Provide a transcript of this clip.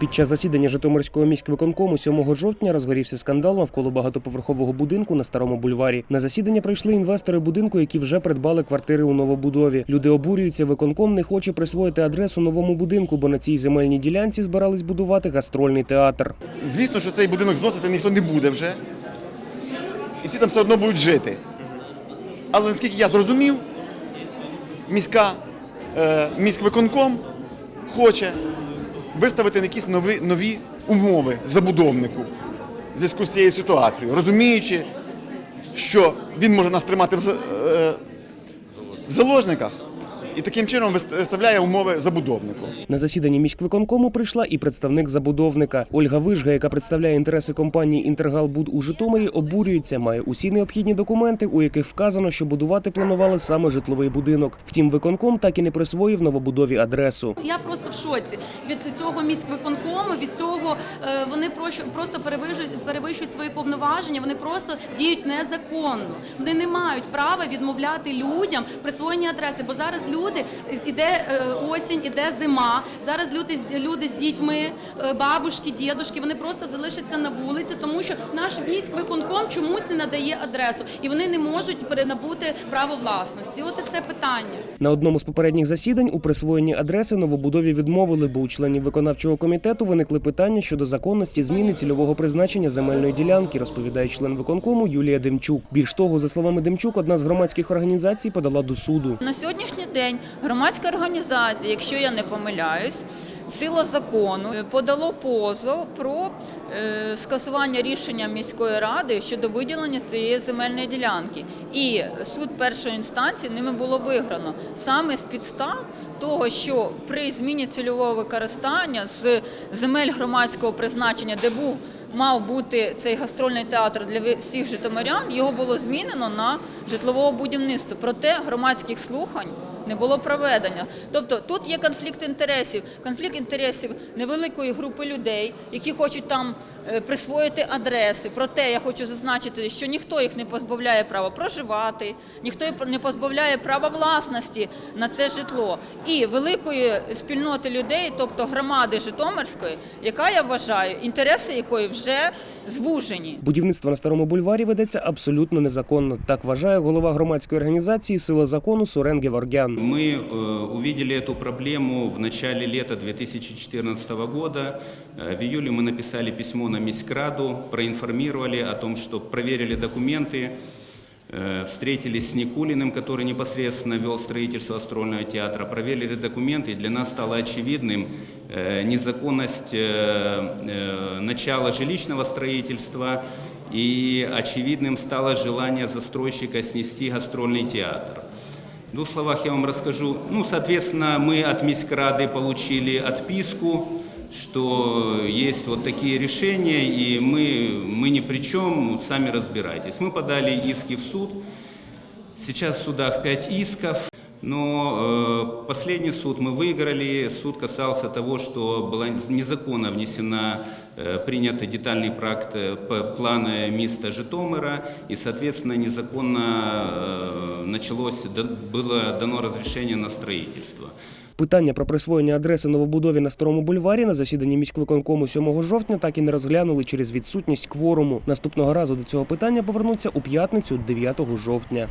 Під час засідання Житомирського міськвиконкому 7 жовтня розгорівся скандал навколо багатоповерхового будинку на старому бульварі. На засідання прийшли інвестори будинку, які вже придбали квартири у новобудові. Люди обурюються. Виконком не хоче присвоїти адресу новому будинку, бо на цій земельній ділянці збирались будувати гастрольний театр. Звісно, що цей будинок зносити ніхто не буде вже. І всі там все одно будуть жити. Але наскільки я зрозумів, міська, е, міськвиконком хоче виставити якісь нові, нові умови забудовнику в зв'язку з цією ситуацією, розуміючи, що він може нас тримати в, е, в заложниках і таким чином виставляє умови забудовнику. На засіданні міськвиконкому прийшла і представник забудовника Ольга Вижга, яка представляє інтереси компанії Інтергалбуд у Житомирі, обурюється, має усі необхідні документи, у яких вказано, що будувати планували саме житловий будинок. Втім, виконком так і не присвоїв новобудові адресу. Я просто в шоці від цього міськвиконкому, від цього е, вони прощо- просто перевищують, перевищують свої повноваження. Вони просто діють незаконно. Вони не мають права відмовляти людям присвоєння адреси, бо зараз люди іде е, осінь, іде зима. Зараз люди з- люди з дітьми, е, бабушки, дідушки, вони просто залишаться на вулиці, тому що наш міськвиконком чомусь не надає адресу, і вони не можуть перенабути право власності. От і все питання. На одному з попередніх засідань у присвоєнні адреси новобудові відмовили, бо у членів виконавчого комітету виникли питання щодо законності зміни цільового призначення земельної ділянки, розповідає член виконкому Юлія Демчук. Більш того, за словами Демчук, одна з громадських організацій подала до суду. На сьогоднішній день громадська організація, якщо я не помиляюсь, сила закону е, подало позов про е, скасування рішення міської ради щодо виділення цієї земельної ділянки. І суд першої інстанції ними було виграно саме з підстав того, що при зміні цільового використання з земель громадського призначення, де був мав бути цей гастрольний театр для всіх житомирян, його було змінено на житлового будівництва. Проте громадських слухань не було проведення. Тобто тут є конфлікт інтересів, конфлікт інтересів невеликої групи людей, які хочуть там е, присвоїти адреси. Проте я хочу зазначити, що ніхто їх не позбавляє права проживати, ніхто не позбавляє права власності на це житло. І великої спільноти людей, тобто громади Житомирської, яка я вважаю, інтереси якої вже звужені. Будівництво на старому бульварі ведеться абсолютно незаконно. Так вважає голова громадської організації Сила закону Сурен Геворгян. Мы э, увидели эту проблему в начале лета 2014 года. Э, В июле мы написали письмо на Міськраду, проинформировали о том, что проверили документы, э, встретились с Никулиным, который непосредственно вел строительство астрольного театра, проверили документы, и для нас стало очевидным незаконность начала жилищного строительства, и очевидным стало желание застройщика снести гастрольный театр. В двух словах я вам расскажу. Ну, соответственно, мы от Миськрады получили отписку, что есть вот такие решения, и мы, мы ни при чем, сами разбирайтесь. Мы подали иски в суд. Сейчас в судах 5 исков. Но э, последний суд мы выиграли. Суд касался того, что была незаконно внесена, э, принят детальный проект э, п- плана места Житомира, и, соответственно, незаконно э, началось, да- было дано разрешение на строительство. Питання про присвоєння адреси новобудові на старому бульварі на засіданні міськвиконкому 7 жовтня так і не розглянули через відсутність кворуму. Наступного разу до цього питання повернуться у п'ятницю 9 жовтня.